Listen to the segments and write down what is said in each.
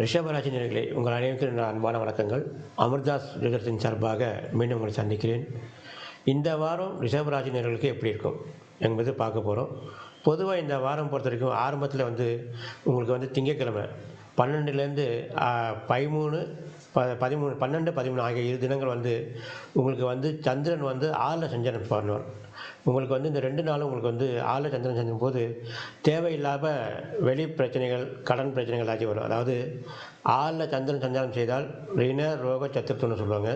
ரிஷபராசி நேர்களே உங்கள் அனைவருக்கும் அன்பான வணக்கங்கள். அமிர்தாஸ் ஜோதிடத்தின் சார்பாக மீண்டும் உங்களை சந்திக்கிறேன். இந்த வாரம் ரிஷபராசி நேர்களுக்கு எப்படி இருக்கும் என்பது பார்க்க போகிறோம் பொதுவாக இந்த வாரம் பொறுத்த வரைக்கும் ஆரம்பத்தில் வந்து உங்களுக்கு வந்து திங்கக்கிழமை பன்னெண்டுலேருந்து பதிமூணு ப பதிமூணு பன்னெண்டு பதிமூணு ஆகிய இரு தினங்கள் வந்து உங்களுக்கு வந்து சந்திரன் வந்து ஆறில் சஞ்சனம் பண்ணுவார். உங்களுக்கு வந்து இந்த ரெண்டு நாளும் உங்களுக்கு வந்து ஆறில் சந்திரன் செஞ்சும் போது தேவையில்லாத வெளி பிரச்சனைகள் கடன் பிரச்சனைகள் எல்லாத்தையும் வரும். அதாவது ஆறில் சந்திரன் சஞ்சாரம் செய்தால் ரிண ரோக சத்துருத்துன்னு சொல்லுவாங்க.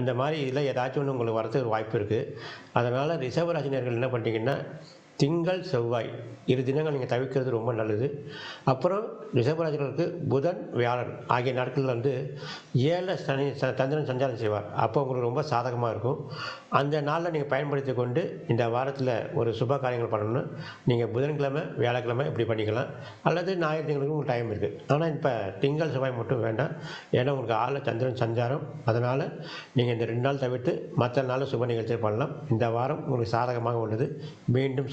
அந்த மாதிரி இதில் ஏதாச்சும் ஒன்று உங்களுக்கு வரதுக்கு வாய்ப்பு இருக்குது அதனால் ரிசர்வ் ராசினியர்கள் என்ன பண்ணிட்டீங்கன்னா திங்கள் செவ்வாய். இரு தினங்கள் நீங்கள் தவிர்க்கிறது ரொம்ப நல்லது. அப்புறம் ரிஷபராஜர்களுக்கு புதன் வியாழன் ஆகிய நாட்களில் வந்து ஏழை சனி ச சந்திரன் சஞ்சாரம் செய்வார். அப்போ உங்களுக்கு ரொம்ப சாதகமாக இருக்கும். அந்த நாளில் நீங்கள் பயன்படுத்தி கொண்டு இந்த வாரத்தில் ஒரு சுப காரியங்கள் பண்ணணும்னா நீங்கள் புதன்கிழமை வியாழக்கிழமை இப்படி பண்ணிக்கலாம். அல்லது ஞாயிறு திங்களுக்கு உங்களுக்கு டைம் இருக்குது ஆனால் இப்போ திங்கள் செவ்வாய் மட்டும் வேண்டாம். ஏன்னா உங்களுக்கு ஆள சந்திரன் சஞ்சாரம். அதனால் நீங்கள் இந்த ரெண்டு நாள் தவிர்த்து மற்ற நாளில் சுப நிகழ்ச்சியை பண்ணலாம். இந்த வாரம் உங்களுக்கு சாதகமாக உள்ளது. மீண்டும்